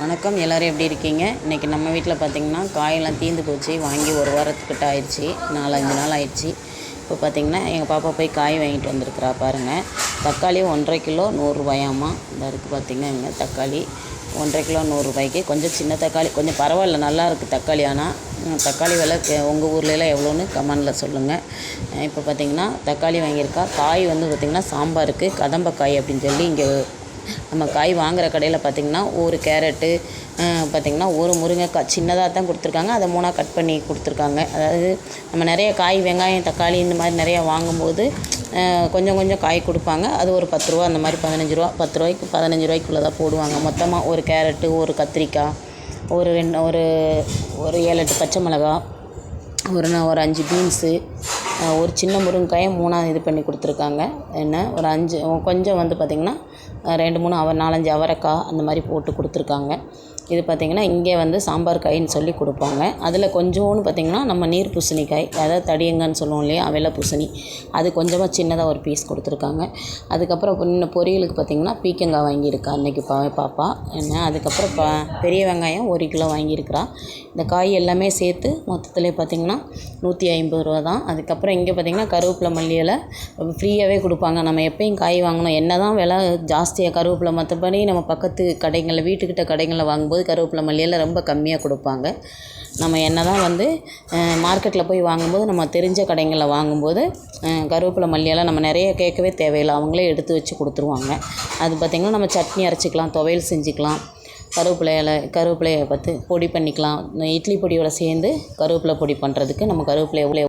வணக்கம் எல்லோரும் எப்படி இருக்கீங்க? இன்றைக்கி நம்ம வீட்டில் பார்த்திங்கன்னா காயெல்லாம் தீர்ந்து போச்சு. வாங்கி ஒரு வாரத்துக்கிட்ட ஆயிடுச்சு. நாலஞ்சு நாள் ஆயிடுச்சு. இப்போ பார்த்திங்கன்னா எங்கள் பாப்பா போய் காய் வாங்கிட்டு வந்திருக்கிறா பாருங்கள் தக்காளி ஒன்றரை கிலோ நூறுரூபாயாம்மா இந்த இருக்குது இங்கே தக்காளி. ஒன்றரை கிலோ நூறுரூபாய்க்கு கொஞ்சம் சின்ன தக்காளி கொஞ்சம் பரவாயில்ல நல்லா இருக்குது தக்காளி. ஆனால் தக்காளி விலை உங்கள் ஊர்லலாம் எவ்வளோன்னு கமெண்டில் சொல்லுங்கள் இப்போ பார்த்திங்கன்னா தக்காளி வாங்கியிருக்கா. காய் வந்து பார்த்திங்கன்னா சாம்பாருக்கு கதம்பக்காய் அப்படின்னு சொல்லி இங்கே நம்ம காய் வாங்குகிற கடையில் பார்த்திங்கன்னா ஒரு கேரட்டு பார்த்திங்கன்னா ஒரு முருங்கைக்காய் சின்னதாக தான் கொடுத்துருக்காங்க. அதை மூணாக கட் பண்ணி கொடுத்துருக்காங்க. அதாவது நம்ம நிறைய காய் வெங்காயம் தக்காளி இந்த மாதிரி நிறையா வாங்கும்போது கொஞ்சம் கொஞ்சம் காய் கொடுப்பாங்க. அது ஒரு பத்து ரூபா அந்த மாதிரி பதினஞ்சு ரூபா பத்து ரூபாய்க்கு பதினஞ்சு ரூபாய்க்குள்ளே தான் போடுவாங்க. மொத்தமாக ஒரு கேரட்டு ஒரு கத்திரிக்காய் ஒரு ரெண்டு ஒரு ஒரு ஏழு எட்டு பச்சை மிளகா ஒரு ஒரு அஞ்சு பீன்ஸு ஒரு சின்ன முருங்கைக்காயை மூணாக இது பண்ணி கொடுத்துருக்காங்க. என்ன ஒரு அஞ்சு கொஞ்சம் வந்து பார்த்திங்கன்னா ரெண்டு மூணு அவ நாலஞ்சு அவரைக்காய் அந்த மாதிரி போட்டு கொடுத்துருக்காங்க. இது பார்த்திங்கன்னா இங்கே வந்து சாம்பார் காயின்னு சொல்லி கொடுப்பாங்க. அதில் கொஞ்சோன்னு பார்த்திங்கன்னா நம்ம நீர் பூசணிக்காய் அதாவது தடியங்கன்னு சொல்லுவோம் இல்லையா வெள்ளை பூசணி அது கொஞ்சமாக சின்னதாக ஒரு பீஸ் கொடுத்துருக்காங்க. அதுக்கப்புறம் இன்னும் பொரியலுக்கு பார்த்திங்கன்னா பீக்கங்காய் வாங்கியிருக்கா அன்றைக்கி பா பாப்பா. என்ன அதுக்கப்புறம் ப பெரிய வெங்காயம் ஒரு கிலோ வாங்கியிருக்கிறா. இந்த காய் எல்லாமே சேர்த்து மொத்தத்தில் பார்த்திங்கன்னா நூற்றி ஐம்பது ரூபா தான் அதுக்கப்புறம் இங்கே பார்த்திங்கன்னா கருவேப்பிலை மல்லி இலை ஃப்ரீயாகவே கொடுப்பாங்க. நம்ம எப்பயும் காய் வாங்கணும். என்ன தான் விலை ஜாஸ்தியாக கருவேப்பிலை மற்றபடி நம்ம பக்கத்து கடைங்களில் வீட்டுக்கிட்ட கடைங்களில் வாங்கும்போது கருவேப்பிலை மல்லி இலை ரொம்ப கம்மியாக கொடுப்பாங்க. நம்ம என்ன தான் வந்து மார்க்கெட்டில் போய் வாங்கும்போது நம்ம தெரிஞ்ச கடைங்களில் வாங்கும்போது கருவேப்பிலை மல்லியெல்லாம் நம்ம நிறைய கேட்கவே தேவையில்லை. அவங்களே எடுத்து வச்சு கொடுத்துருவாங்க. அது பார்த்திங்கன்னா நம்ம சட்னி அரைச்சிக்கலாம் துவையல் செஞ்சுக்கலாம். கருவேப்பிலை இலை கருவேப்பிலையை பார்த்து பொடி பண்ணிக்கலாம். இந்த இட்லி பொடியோட சேர்ந்து கருவேப்பிலை பொடி பண்ணுறதுக்கு நம்ம கருவேப்பிலையை எவ்வளோ